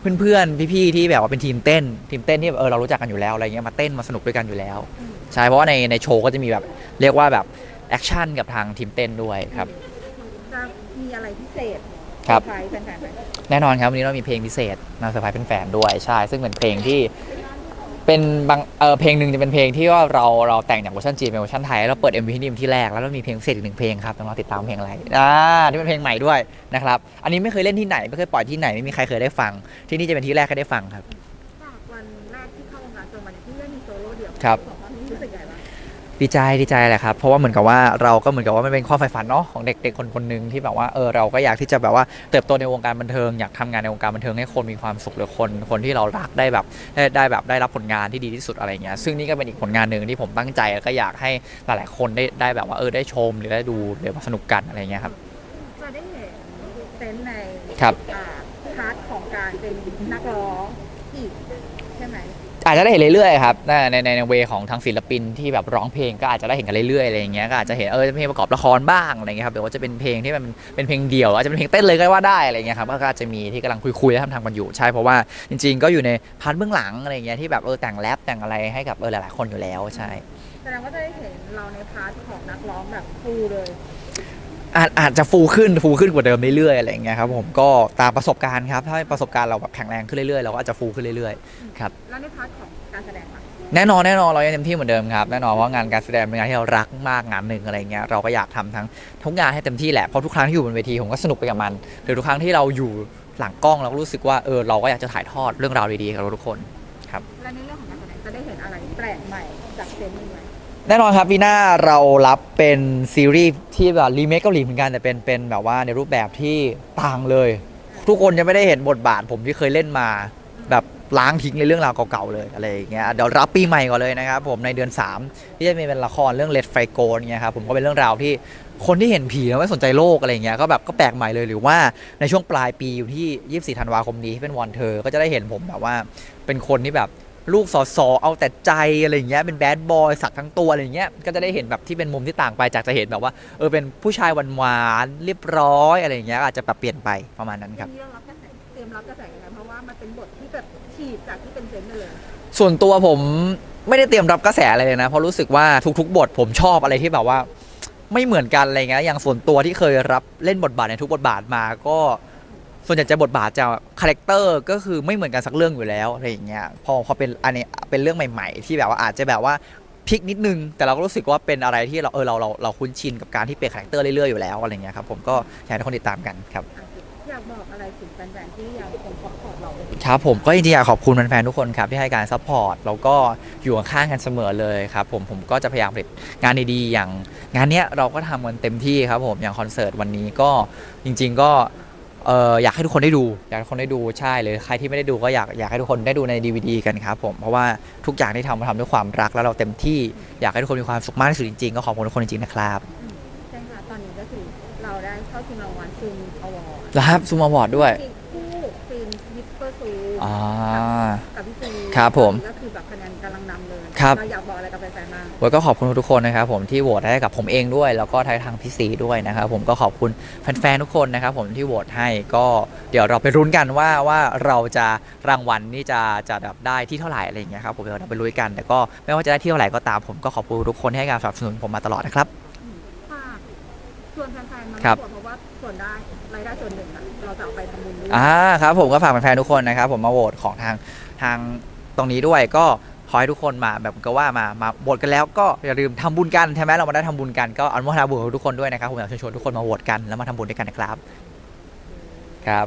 เพื่อนๆ พี่ๆ ที่แบบว่าเป็นทีมเต้น ทีมเต้นที่แบบเออเรารู้จักกันอยู่แล้วอะไรเงี้ยมาเต้นมาสนุกด้วยกันอยู่แล้ว ใช่เพราะว่าในในโชว์ก็จะมีแบบเรียกว่าแบบแอคชั่นกับทางทีมเต้นด้วยครับ จะมีอะไรพิเศษครับใครแฟนๆไหมแน่นอนครับวันนี้เรามีเพลงพิเศษมาเซอร์ไพรส์แฟนๆด้วยใช่ ซึ่งเป็นเพลงที่ เป็นบางเออเพลงหนึ่งจะเป็นเพลงที่ว่าเราเราแต่งจากเวอร์ชันจีนเป็นเวอร์ชันไทยแล้วเราเปิด MV ที่นี่เป็นที่แรกแล้วเรามีเพลงพิเศษอีกหนึ่งเพลงครับต้องรอติดตามเพลงอะไรอ่าที่เป็นเพลงใหม่ด้วยนะครับอันนี้ไม่เคยเล่นที่ไหนไม่เคยปล่อยที่ไหนไม่มีใครเคยได้ฟัง ที่นี่จะเป็นที่แรกให้ได้ฟังครับ จากวันแรกที่เข้าวงการจนวันนี้ที่ได้มีโซโล่เดี่ยวครับสองคนนี้รู้สึกยังไงบ้าง ดีใจดีใจแหละครับเพราะว่าเหมือนกับว่าเราก็เหมือนกับว่ามันเป็นความใฝ่ฝันเนาะของเด็กๆคนคนหนึ่งที่แบบว่าเออเราก็อยากที่จะแบบว่าเติบโตในวงการบันเทิงอยากทำงานในวงการบันเทิงให้คนมีความสุขหรือคนคนที่เรารักได้แบบได้ได้แบบได้รับผลงานที่ดีที่สุดอะไรเงี้ยซึ่งนี่ก็เป็นอีกผลงานหนึ่งที่ผมตั้งใจแล้วก็อยากให้หลายๆคนได้ได้แบบว่าเออได้ชมหรือได้ดูหรือมาสนุกกันอะไรเงี้ยครับจะได้เห็นเซนส์ในครับอ่าพาร์ทของการเป็นนักร้องอีกใช่ไหม อาจจะได้เห็นเรื่อยๆครับในในในเวของทางศิลปินที่แบบร้องเพลงก็อาจจะได้เห็นกันเรื่อยๆอะไรอย่างเงี้ยก็อาจจะเห็นเออเพลงประกอบละครบ้างอะไรเงี้ยครับหรือว่าจะเป็นเพลงที่มันเป็นเพลงเดี่ยวอาจจะเป็นเพลงเต้นเลยก็ว่าได้อะไรเงี้ยครับก็อาจจะมีที่กำลังคุยๆและทำทางกันอยู่ใช่เพราะว่าจริง ๆ ก็อยู่ในพาร์ทเบื้องหลังอะไรเงี้ยที่แบบเออแต่งแรปแต่งอะไรให้กับเออหลายๆคนอยู่แล้วใช่แสดงว่าจะได้เห็นเราในพาร์ทของนักร้องแบบฟูเลย อาจอาจจะฟูขึ้นฟูขึ้นกว่าเดิมเรื่อยๆอะไรอย่างเงี้ยครับผมก็ตามประสบการณ์ครับถ้าประสบการณ์เราแบบแข็งแรงขึ้นเรื่อยๆเราก็อาจจะฟูขึ้นเรื่อยๆครับแล้วในพาร์ทของการแสดงล่ะแน่นอนแน่นอนเรายังเต็มที่เหมือนเดิมครับแน่นอนเพราะงานการแสดงเป็นงานที่เรารักมากงานหนึ่งอะไรเงี้ยเราก็อยากทำทั้งทุกงานให้เต็มที่แหละเพราะทุกครั้งที่อยู่บนเวทีผมก็สนุกไปกับมันหรือทุกครั้งที่เราอยู่หลังกล้องเราก็รู้สึกว่าเออเราก็อยากจะถ่ายทอดเรื่องราวดีๆกับเราทุกคนและในเรื่องของการแสดงจะได้เห็นอะไรแปลกใหม่จากเซนส์นี้ไหม แน่นอนครับปีน้าเรารับเป็นซีรีส์ที่แบบรีเมคเกาหลีเหมือนกันแต่เป็นเป็นแบบว่าในรูปแบบที่ต่างเลย ทุกคนจะไม่ได้เห็นบทบาทผมที่เคยเล่นมา แบบล้างทิ้งในเรื่องราวเก่าๆเลยอะไรอย่างเงี้ยเดี๋ยวรับปีใหม่ก่อนเลยนะครับผมในเดือน 3 ที่จะมีเป็นละครเรื่องเลดไฟโกนเงี้ยครับผมก็เป็นเรื่องราวที่คนที่เห็นผีแล้วไม่สนใจโลกอะไรเงี้ยก็แบบก็แปลกใหม่เลยหรือว่าในช่วงปลายปีอยู่ที่ 24 ธันวาคมนี้ที่เป็นวันเธอ ก็จะได้เห็นผมแบบว่าเป็นคนที่แบบ ลูกสอสอเอาแต่ใจอะไรอย่างเงี้ยเป็นแบดบอยสักทั้งตัวอะไรอย่างเงี้ยก็จะได้เห็นแบบที่เป็นมุมที่ต่างไปจากจะเห็นแบบว่าเออเป็นผู้ชายหวานๆเรียบร้อยอะไรอย่างเงี้ยอาจจะแบบเปลี่ยนไปประมาณนั้นครับทีนี้เรารับกระแสเตรียมรับกระแสกันนะเพราะว่ามันเป็นบทที่แบบฉีดจากที่เป็นเซนส์ไปเลย ส่วนตัวผมไม่ได้เตรียมรับกระแสอะไรเลยนะเพราะรู้สึกว่าทุกๆ บทผมชอบอะไรที่แบบว่า ไม่เหมือนกันอะไรเงี้ยอย่างส่วนตัวที่เคยรับเล่นบทบาทในทุกบทบาทมาก็ ส่วนใหญ่จะบทบาทจะคาแรคเตอร์ก็คือไม่เหมือนกันสักเรื่องอยู่แล้วอะไรอย่างเงี้ยพอพอเป็นอันนี้เป็นเรื่องใหม่ ๆ ที่แบบว่าอาจจะแบบว่าพลิกนิดนึง แต่เราก็รู้สึกว่าเป็นอะไรที่เราเออเราเราเราคุ้นชินกับการที่เปลี่ยนคาแรคเตอร์เรื่อยๆอยู่แล้วอะไรเงี้ยครับผมก็อยากให้ทุกคนติดตามกันครับ อยากบอกอะไรถึงแฟนๆที่ยังคงซัพพอร์ตเรา ครับผมก็จริงๆอยากขอบคุณแฟนๆทุกคนครับที่ให้การซัพพอร์ตแล้วก็อยู่ข้างๆกันเสมอเลยครับผมผมก็จะพยายามผลิตงานดีๆอย่างงานเนี้ยเราก็ทำกันเต็มที่ครับผมอย่างคอนเสิร์ตวันนี้ก็จริง ๆ ก็ เอออยากให้ทุกคนได้ดู อยากให้ทุกคนได้ดูใช่เลยใครที่ไม่ได้ดูก็อยากอยากให้ทุกคนได้ดูใน DVD กันครับผมเพราะว่าทุกอย่างที่ทำเราทำด้วยความรักแล้วเราเต็มที่อยากให้ทุกคนมีความสุขมากที่สุดจริงๆก็ขอบคุณทุกคนจริงๆนะครับใช่ค่ะตอนนี้ก็คือเราได้เข้าชิงรางวัลซูมอวอร์ดแล้วครับซูมอวอร์ดด้วย คู่ฟิล์มยิปเปอร์ซูอ่ากับพี่ซีครับผม ก็ ครับ เราอยากบอกอะไรกับแฟนๆบ้างแล้วก็ขอบคุณทุกคนนะครับผมที่โหวตให้กับผมเองด้วย แล้วก็ทางพี่ซีด้วยนะครับผมก็ขอบคุณแฟนๆทุกคนนะครับผมที่โหวตให้ก็เดี๋ยวเราไปรุ้นกันว่าว่าเราจะรางวัลนี่จะจะแบบได้ที่เท่าไหร่อะไรอย่างเงี้ยครับผมเดี๋ยวเราไปรุ้นกันแต่ก็ไม่ว่าจะได้ที่เท่าไหร่ก็ตามผมก็ขอบคุณทุกคนที่ให้การสนับสนุนผมมาตลอดนะครับ ฝากชวนแฟนๆมาครับร่วมเพราะว่าส่วนได้รายได้ส่วนหนึ่งอะเราจะเอาไปทำบุญด้วยอ่าครับผมก็ฝากแฟนๆทุกคนนะครับผมมาโหวตของทางทางตรงนี้ด้วยก็ ขอให้ทุกคนมาแบบก็ว่ามามาโหวตกันแล้วก็อย่าลืมทำบุญกันใช่ไหมเรามาได้ทำบุญกันก็อนุโมทนาบุญกับทุกคนด้วยนะครับผมอยากเชิญชวนทุกคนมาโหวตกันแล้วมาทำบุญด้วยกันนะครับครับ